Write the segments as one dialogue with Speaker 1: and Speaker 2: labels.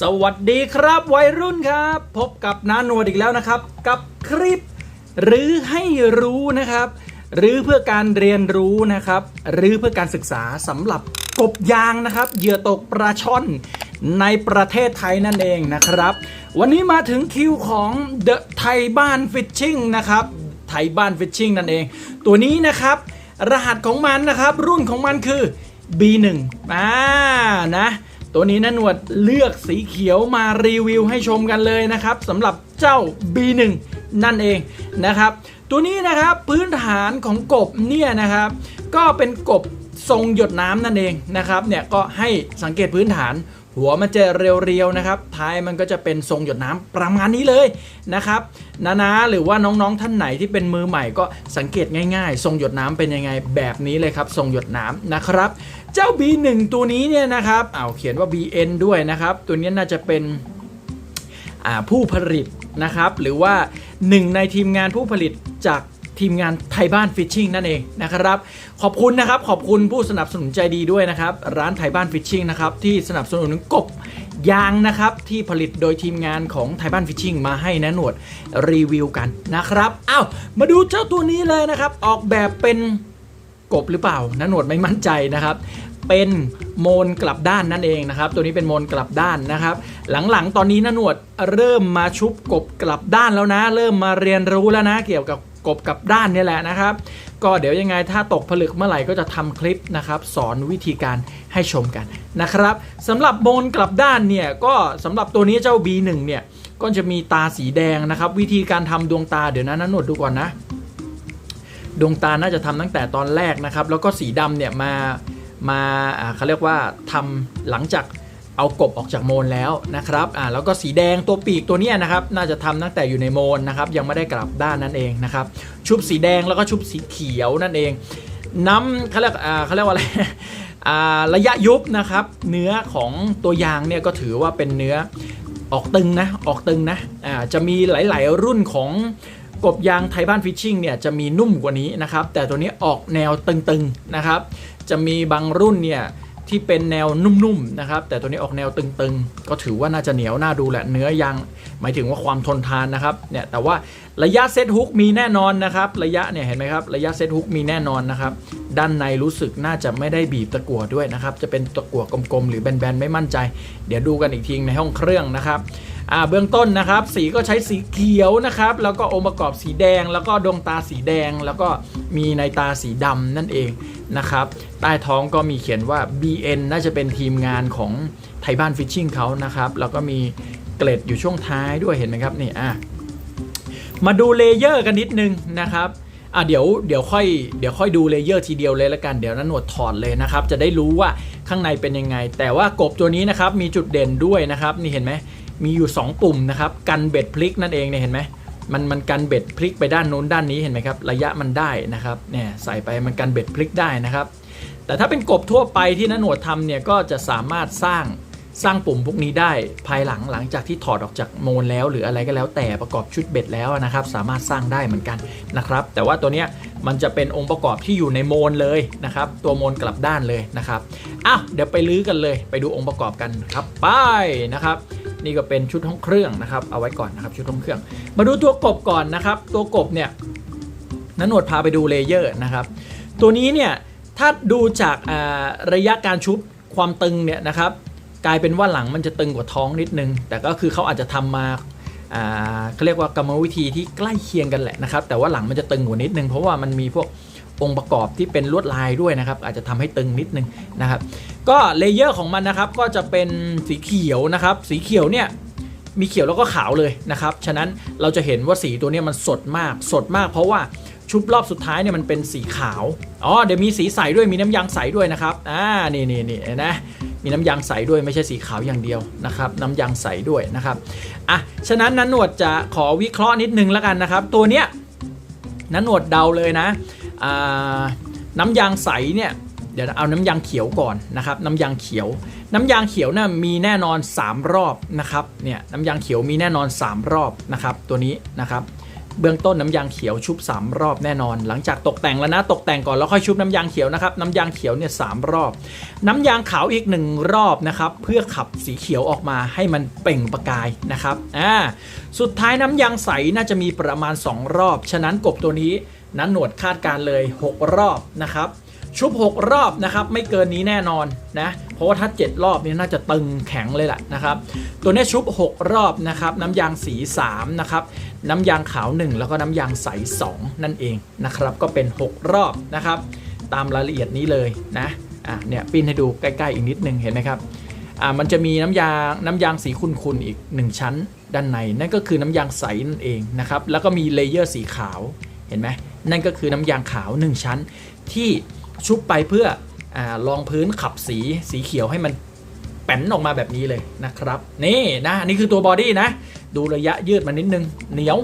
Speaker 1: สวัสดีครับวัยรุ่นครับ พบกับน้าหนวดอีกแล้วนะครับ กับคลิป หรือให้รู้นะครับ หรือเพื่อการเรียนรู้นะครับ หรือเพื่อการศึกษาสำหรับกบยางนะครับเหยื่อตกปลาช่อนในประเทศไทยนั่นเองนะครับ วันนี้มาถึงคิวของเดอะไทยบ้านฟิชชิ่งนะครับไทยบ้านฟิชชิ่งนั่นเอง ตัวนี้นะครับ รหัสของมันนะครับ รุ่นของมันคือ B1 อ่านะ ตัวนี้นะหนวดเลือกสีเขียวมารีวิวให้ชมกันเลยนะครับสำหรับเจ้า B1 นั่นเองนะครับ ตัวนี้นะครับพื้นฐานของกบเนี่ยนะครับ ก็เป็นกบทรงหยดน้ำนั่นเองนะครับเนี่ยก็ให้สังเกตพื้นฐาน หัวมันจะเรียวๆนะครับ ท้ายมันก็จะเป็นทรงหยดน้ำประมาณนี้เลยนะครับนาๆหรือว่าน้องๆท่านไหนที่เป็นมือใหม่ก็สังเกตง่ายๆ ทรงหยดน้ำเป็นยังไงแบบนี้เลยครับ ทรงหยดน้ำนะครับ เจ้า B1 ตัวนี้เนี่ยนะครับเอาเขียนว่า BN ด้วยนะครับ ตัวนี้น่าจะเป็นผู้ผลิตนะครับ หรือว่าหนึ่งในทีมงานผู้ผลิตจาก ทีมงานไทยบ้านฟิชชิ่งนั่นเองนะครับ ขอบคุณนะครับ ขอบคุณผู้สนับสนุนใจดีด้วยนะครับ ร้านไทยบ้านฟิชชิ่งนะครับ ที่สนับสนุนกบยางนะครับ ที่ผลิตโดยทีมงานของไทยบ้านฟิชชิ่งมาให้นะหนวดรีวิวกันนะครับอ้าวมาดูเจ้าตัวนี้เลยนะครับ ออกแบบเป็นกบหรือเปล่านะหนวดไม่มั่นใจนะครับ เป็นโมนกลับด้านนั่นเองนะครับ ตัวนี้เป็นโมนกลับด้านนะครับ หลังๆ ตอนนี้นะหนวดเริ่มมาชุบกบกลับด้านแล้วนะ เริ่มมาเรียนรู้แล้วนะ เกี่ยวกับกบกลับด้านนี่แหละนะครับ ก็เดี๋ยวยังไงถ้าตกผลึกเมื่อไหร่ก็จะทำคลิปนะครับ สอนวิธีการให้ชมกันนะครับสำหรับโมนกลับด้านเนี่ยก็สำหรับตัวนี้เจ้า B1 เนี่ยก็จะมีตาสีแดงนะครับ วิธีการทำดวงตาเดี๋ยวนะนะหนวดดูก่อนนะ ดวงตาน่าจะทำตั้งแต่ตอนแรกนะครับ แล้วก็สีดำเนี่ยมา มาเขาเรียกว่าทำหลังจากเอากบออกจากโมนแล้วนะครับอ่าแล้วก็สีแดงตัวปีกตัวนี้นะครับ น่าจะทำตั้งแต่อยู่ในโมนนะครับ ยังไม่ได้กลับด้านนั่นเองนะครับ ชุบสีแดงแล้วก็ชุบสีเขียวนั่นเอง น้ำเขาเรียกอ่าเขาเรียกว่าอะไรระยะยุบนะครับ เนื้อของตัวยางเนี่ยก็ถือว่าเป็นเนื้อออกตึงนะ ออกตึงนะอ่าจะมีหลาย ๆ รุ่นของกบยางไทยบ้านฟิชชิ่งเนี่ยจะมีนุ่มกว่านี้นะครับ แต่ตัวนี้ออกแนวตึงๆนะครับ จะมีบางรุ่นเนี่ยที่เป็นแนวนุ่มๆนะครับแต่ตัวนี้ออกแนวตึงๆ ก็ถือว่าน่าจะเหนียวน่าดูแหละเนื้อยางหมายถึงว่าความทนทานนะครับเนี่ยแต่ว่าระยะเซตฮุกมีแน่นอนนะครับระยะเนี่ยเห็นไหมครับระยะเซตฮุกมีแน่นอนนะครับด้านในรู้สึกน่าจะไม่ได้บีบตะกั่วด้วยนะครับจะเป็นตะกั่วกลมๆหรือแบนๆไม่มั่นใจ เดี๋ยวดูกันอีกทีในห้องเครื่องนะครับอ่าเบื้องต้นนะครับ สีก็ใช้สีเขียวนะครับ แล้วก็องค์ประกอบสีแดง แล้วก็ดวงตาสีแดง แล้วก็มีในตาสีดำนั่นเอง นะครับ ใต้ท้องก็มีเขียนว่า BN น่าจะเป็นทีมงานของไทยบ้านฟิชชิ่งเขานะครับ แล้วก็มีเกล็ดอยู่ช่วงท้ายด้วยเห็นไหมครับนี่อะมาดูเลเยอร์กันนิดนึงนะครับอะเดี๋ยวเดี๋ยวค่อยเดี๋ยวค่อยดูเลเยอร์ทีเดียวเลยละกันเดี๋ยวนั้นหนวดถอดเลยนะครับ จะได้รู้ว่าข้างในเป็นยังไง แต่ว่ากบตัวนี้นะครับมีจุดเด่นด้วยนะครับ นี่เห็นไหมมีอยู่ 2 ปุ่มนะครับ กันเบ็ดพลิกนั่นเองเนี่ยเห็นไหม มันมันกันเบ็ดพลิกไปด้านโน้นด้านนี้เห็นไหมครับระยะมันได้นะครับเนี่ยใส่ไปมันกันเบ็ดพลิกได้นะครับ แต่ถ้าเป็นกบทั่วไปที่นันหนวดทำเนี่ยก็จะสามารถสร้างสร้างปุ่มพวกนี้ได้ภายหลังหลังจากที่ถอดออกจากโมนแล้ว หรืออะไรก็แล้วแต่ประกอบชุดเบ็ดแล้วนะครับ สามารถสร้างได้เหมือนกันนะครับ แต่ว่าตัวเนี้ยมันจะเป็นองค์ประกอบที่อยู่ในโมนเลยนะครับ ตัวโมนกลับด้านเลยนะครับอ้าวเดี๋ยวไปลื้อกันเลย ไปดูองค์ประกอบกันครับไปนะครับ นี่ก็เป็นชุดห้องเครื่องนะครับ เอาไว้ก่อนนะครับชุดห้องเครื่อง มาดูตัวกบก่อนนะครับ ตัวกบเนี่ยนันหนวดพาไปดูเลเยอร์นะครับ ตัวนี้เนี่ยถ้าดูจาการะยะการชุบความตึงเนี่ยนะครับ กลายเป็นว่าหลังมันจะตึงกว่าท้องนิดนึง แต่ก็คือเขาอาจจะทำมาอ่าเขาเรียกว่ากรรมวิธีที่ใกล้เคียงกันแหละนะครับ แต่ว่าหลังมันจะตึงกว่านิดนึงเพราะว่ามันมีพวกองค์ประกอบที่เป็นลวดลายด้วยนะครับ อาจจะทำให้ตึงนิดนึงนะครับ ก็เลเยอร์ของมันนะครับก็จะเป็นสีเขียวนะครับ สีเขียวเนี่ยมีเขียวแล้วก็ขาวเลยนะครับ ฉะนั้นเราจะเห็นว่าสีตัวนี้มันสดมาก สดมากเพราะว่าชุบรอบสุดท้ายเนี่ยมันเป็นสีขาว อ๋อเดี๋ยวมีสีใสด้วยมีน้ำยางใสด้วยนะครับ อ่า นี่นี่นี่นะ มีน้ำยางใสด้วยไม่ใช่สีขาวอย่างเดียวนะครับ น้ำยางใสด้วยนะครับ อะ ฉะนั้นนันหนวดจะขอวิเคราะห์นิดนึงแล้วกันนะครับ ตัวเนี้ยนันหนวดเดาเลยนะ อ่า น้ำยางใสเนี่ย ดี๋ยวเอาน้ำยางเขียวก่อนนะครับ น้ำยางเขียว น้ำยางเขียวนะ่ะมีแน่นอน 3 รอบนะครับ เนี่ยน้ำยางเขียวมีแน่นอน 3 รอบนะครับ ตัวนี้นะครับ เบื้องต้นน้ำยางเขียวชุบ 3 รอบแน่นอน หลังจากตกแต่งแล้วนะ ตกแต่งก่อนแล้วค่อยชุบน้ำยางเขียวนะครับ น้ำยางเขียวเนี่ยสามรอบ น้ำยางขาวอีกหนึ่งรอบนะครับ เพื่อขับสีเขียวออกมาให้มันเปล่งประกายนะครับ อ่า สุดท้ายน้ำยางใสน่าจะมีประมาณ 2 รอบ ฉะนั้นกบตัวนี้นั้นหนวดคาดการเลย 6 รอบนะครับ ชุบ 6 รอบนะครับ ไม่เกินนี้แน่นอนนะเพราะว่าถ้า 7 รอบนี้น่าจะตึงแข็งเลยแหละนะครับ ตัวนี้ชุบ 6 รอบนะครับ น้ำยางสี 3 นะครับ น้ำยางขาว 1 แล้วก็น้ำยางใส 2 นั่นเองนะครับ ก็เป็น 6 รอบนะครับ ตามรายละเอียดนี้เลยนะอะเนี่ยปิ้นให้ดูใกล้ๆอีกนิดนึงเห็นไหมครับอ่ามันจะมีน้ำยางน้ำยางสีขุ่นๆอีก 1 ชั้นด้านในนั่นก็คือน้ำยางใสนั่นเองนะครับแล้วก็มีเลเยอร์สีขาวเห็นไหมนั่นก็คือน้ำยางขาว 1 ชั้นที่ ชุบไปเพื่ออลองพื้นขับสีสีเขียวให้มันแป้นออกมาแบบนี้เลยนะครับ นี่นะนี่คือตัวบอดี้นะ ดูระยะยืดมานิดนึงเหนียว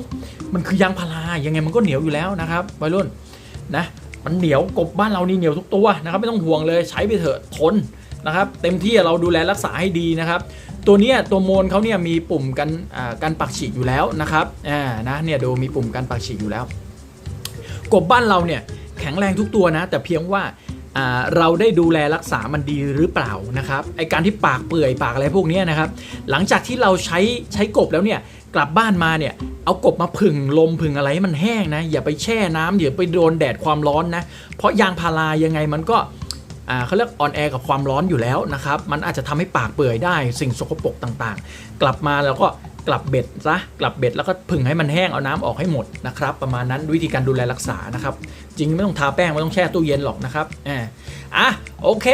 Speaker 1: มันคือยางพารายังไงมันก็เหนียวอยู่แล้วนะครับวัยรุ่นนะมันเหนียวกบบ้านเรานี่เหนียวทุกตัวนะครับไม่ต้องห่วงเลยใช้ไปเถอะทนนะครับ เต็มที่เราดูแลรักษาให้ดีนะครับ ตัวนี้ตัวโมนเขาเนี่ยมีปุ่มกันการปักฉีกอยู่แล้วนะครับอ่านะเนี่ยดูมีปุ่มการปักฉีกอยู่แล้ว กบบ้านเราเนี่ยแข็งแรงทุกตัวนะ แต่เพียงว่าเราได้ดูแลรักษามันดีหรือเปล่านะครับไอการที่ปากเปื่อยปากอะไรพวกนี้นะครับ หลังจากที่เราใช้ใช้กบแล้วเนี่ยกลับบ้านมาเนี่ยเอากบมาผึ่งลมผึ่งอะไรให้มันแห้งนะ อย่าไปแช่น้ำอย่าไปโดนแดดความร้อนนะ เพราะยางพารายังไงมันก็เขาเรียกออนแอร์กับความร้อนอยู่แล้วนะครับ มันอาจจะทำให้ปากเปื่อยได้สิ่งสกปรกต่างๆ กลับมาแล้วก็ กลับเบ็ดซะกลับเบ็ดแล้วก็ผึ่งให้มันแห้งเอาน้ำออกให้หมดนะครับ ประมาณนั้นวิธีการดูแลรักษานะครับ จริงไม่ต้องทาแป้งไม่ต้องแช่ตู้เย็นหรอกนะครับอ่าอะโอเค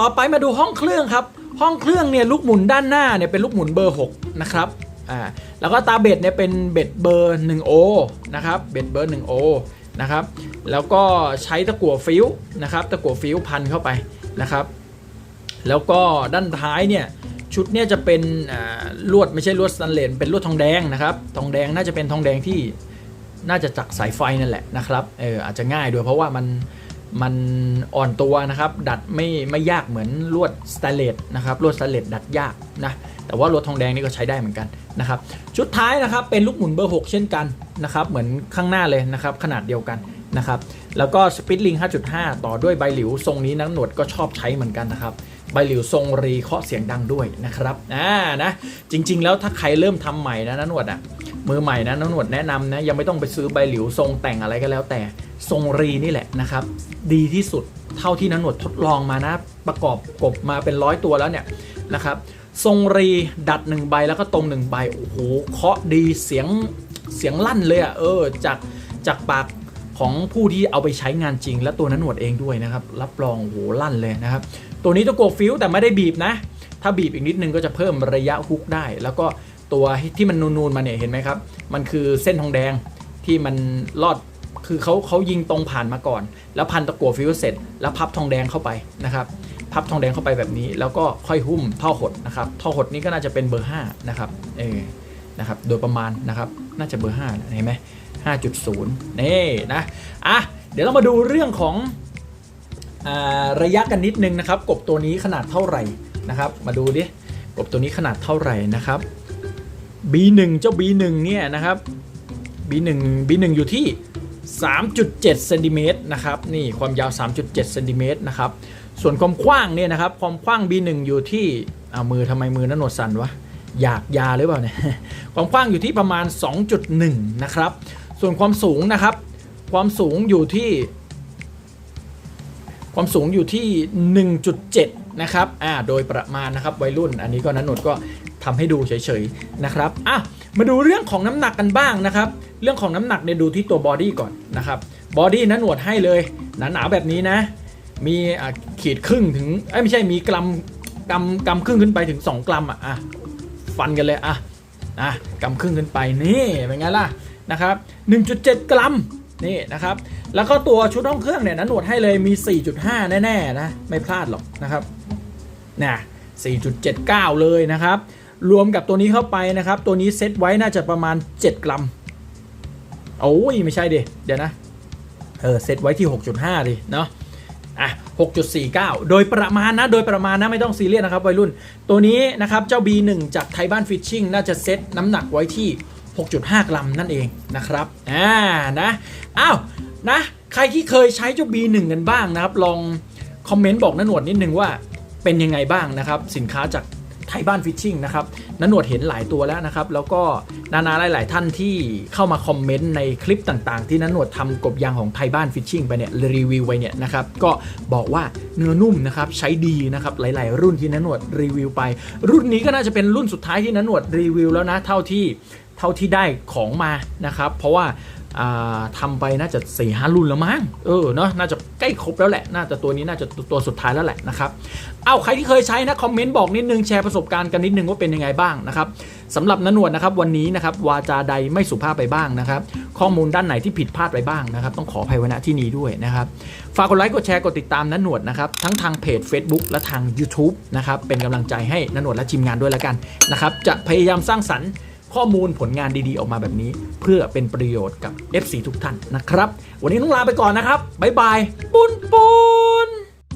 Speaker 1: ต่อไปมาดูห้องเครื่องครับ ห้องเครื่องเนี่ยลูกหมุนด้านหน้าเนี่ยเป็นลูกหมุนเบอร์ 6 นะครับอ่าแล้วก็ตาเบ็ดเนี่ยเป็นเบ็ดเบอร์1โอนะครับเบ็ดเบอร์1โอนะครับแล้วก็ใช้ตะกั่วฟิวนะครับตะกั่วฟิวพันเข้าไปนะครับ แล้วก็ด้านท้ายเนี่ย ชุดเนี่ยจะเป็นลวดไม่ใช่ลวดสแตนเลสเป็นลวดทองแดงนะครับ ทองแดงน่าจะเป็นทองแดงที่น่าจะจากสายไฟนั่นแหละนะครับ เอออาจจะง่ายด้วยเพราะว่ามันมันอ่อนตัวนะครับ ดัดไม่ไม่ยากเหมือนลวดสแตนเลสนะครับ ลวดสแตนเลสดัดยากนะแต่ว่าลวดทองแดงนี่ก็ใช้ได้เหมือนกันนะครับชุดท้ายนะครับเป็นลูกหมุนเบอร์ 6 เช่นกันนะครับเหมือนข้างหน้าเลยนะครับขนาดเดียวกันนะครับแล้วก็สปิตลิง 5.5 ต่อด้วยใบหลิว ทรงนี้นักหนวดก็ชอบใช้เหมือนกันนะครับ ใบหลิวทรงรีเคาะเสียงดังด้วยนะครับอ่านะจริง ๆ แล้วถ้าใครเริ่มทำใหม่นะนันวดอะมือใหม่นะนันวดแนะนำนะยังไม่ต้องไปซื้อใบหลิวทรงแต่งอะไรก็แล้ว แต่ทรงรีนี่แหละนะครับ ดีที่สุดเท่าที่นันวดทดลองมานะ ประกอบกบมาเป็นร้อยตัวแล้วเนี่ยนะครับทรงรีดัดหนึ่งใบแล้วก็ตรงหนึ่งใบโอ้โหเคาะดีเสียงเสียงลั่นเลยอะเออจากจากปากของผู้ที่เอาไปใช้งานจริง และตัวนันหนวดเองด้วยนะครับ รับรองโอ้โหลั่นเลยนะครับ ตัวนี้ตัวโกฟิวแต่ไม่ได้บีบนะ ถ้าบีบอีกนิดนึงก็จะเพิ่มระยะฮุกได้ แล้วก็ตัวที่มันนูนๆมาเนี่ยเห็นไหมครับ มันคือเส้นทองแดงที่มันลอดคือเขาเขายิงตรงผ่านมาก่อน แล้วพันตะกัวฟิวเสร็จ แล้วพับทองแดงเข้าไปนะครับ พับทองแดงเข้าไปแบบนี้ แล้วก็ค่อยหุ้มท่อหดนะครับ ท่อหดนี้ก็น่าจะเป็นเบอร์ 5 นะครับ เออ นะครับ โดยประมาณนะครับ น่าจะเบอร์5เห็นไหม5.0 นี่นะ อะ เดี๋ยวเรามาดูเรื่องของ ระยะกันนิดนึงนะครับ กบตัวนี้ขนาดเท่าไหร่นะครับ มาดูดิกบตัวนี้ขนาดเท่าไหร่นะครับ B1 เจ้า B1 เนี่ยนะครับ B1 B1 อยู่ที่ 3.7เซนติเมตรนะครับนี่ความยาว 3.7เซนติเมตรนะครับส่วนความกว้างเนี่ยนะครับความกว้าง B1 อยู่ที่เอามือทำไมมือนั่นหนวดสั่นวะอยากยาหรือเปล่าเนี่ยความกว้างอยู่ที่ประมาณ 2.1 นะครับ ส่วนความสูงนะครับ ความสูงอยู่ที่ ความสูงอยู่ที่ 1.7 นะครับอ่าโดยประมาณนะครับวัยรุ่น อันนี้ก็นันหนดก็ทำให้ดูเฉยๆนะครับอะมาดูเรื่องของน้ำหนักกันบ้างนะครับ เรื่องของน้ำหนักเนี่ยดูที่ตัวบอดี้ก่อนนะครับบอดี้นันหนวดให้เลยหนาๆแบบนี้นะ มีอะขีดครึ่งถึงเอ้ไม่ใช่มีกรัมกรัมกรัมครึ่งขึ้นไปถึง 2 กรัมอะอะฟันกันเลยอะนะกำครึ่งขึ้นไปนี่เป็นไงล่ะนะครับ1.7 กรัม นี่นะครับ แล้วก็ตัวชุดห้องเครื่องเนี่ยนะหนวดให้เลยมี 4.5 แน่ๆนะ ไม่พลาดหรอกนะครับนะ4.79 เลยนะครับ รวมกับตัวนี้เข้าไปนะครับ ตัวนี้เซตไว้น่าจะประมาณ 7 กรัมโอ้ยไม่ใช่ดิเดี๋ยวนะ เออเซตไว้ที่ 6.5ดิเนาะอะ 6.49 โดยประมาณนะ โดยประมาณนะ ไม่ต้องซีเรียสนะครับวัยรุ่น ตัวนี้นะครับ เจ้า B1 จากไทยบ้านฟิชชิ่งน่าจะเซตน้ำหนักไว้ที่ 6.5 กรัมนั่นเองนะครับอ่านะอ้าวนะใครที่เคยใช้เจ้า B1 กันบ้างนะครับ ลองคอมเมนต์บอกนหนวดนิดนึงว่าเป็นยังไงบ้างนะครับ สินค้าจากไทยบ้านฟิชชิ่งนะครับนหนวดเห็นหลายตัวแล้วนะครับ แล้วก็นานาหลาย ๆ ท่านที่เข้ามาคอมเมนต์ในคลิปต่างๆ ที่นหนวดทำกบยางของไทยบ้านฟิชชิ่งไปเนี่ยรีวิวไว้เนี่ยนะครับก็บอกว่าเนื้อนุ่มนะครับใช้ดีนะครับหลาย ๆ รุ่นที่นหนวดรีวิวไป รุ่นนี้ก็น่าจะเป็นรุ่นสุดท้ายที่นหนวดรีวิวแล้วนะเท่าที่ เท่าที่ได้ของมานะครับ เพราะว่าอ่าทำไปน่าจะ4ี่ห้ารุ่นแล้วมั้งเออเนาะน่าจะใกล้ครบแล้วแหละ น่าจะตัวนี้น่าจะตัวสุดท้ายแล้วแหละนะครับเอาใครที่เคยใช้นะคอมเมนต์บอกนิดนึงแชร์ประสบการณ์กันนิดนึงว่าเป็นยังไงบ้างนะครับสำหรับนนวดนะครับวันนี้นะครับวาจาใดไม่สุภาพไปบ้างนะครับ ข้อมูลด้านไหนที่ผิดพลาดไปบ้างนะครับ ต้องขออภัยไว้ณที่นี้ด้วยนะครับฝากกดไลค์กดแชร์กดติดตามนันนวดนะครับทั้งทางเพจ Facebook และทาง YouTube นะครับเป็นกำลังใจให้นันนวดและทีมงานด้วยแล้วกันนะครับจะพยายามสร้างสรรค์ ข้อมูลผลงานดีๆ ออกมาแบบนี้ เพื่อเป็นประโยชน์กับ FC ทุกท่านนะครับ วันนี้ต้องลาไปก่อนนะครับบ๊ายบายปุ้นปุ้น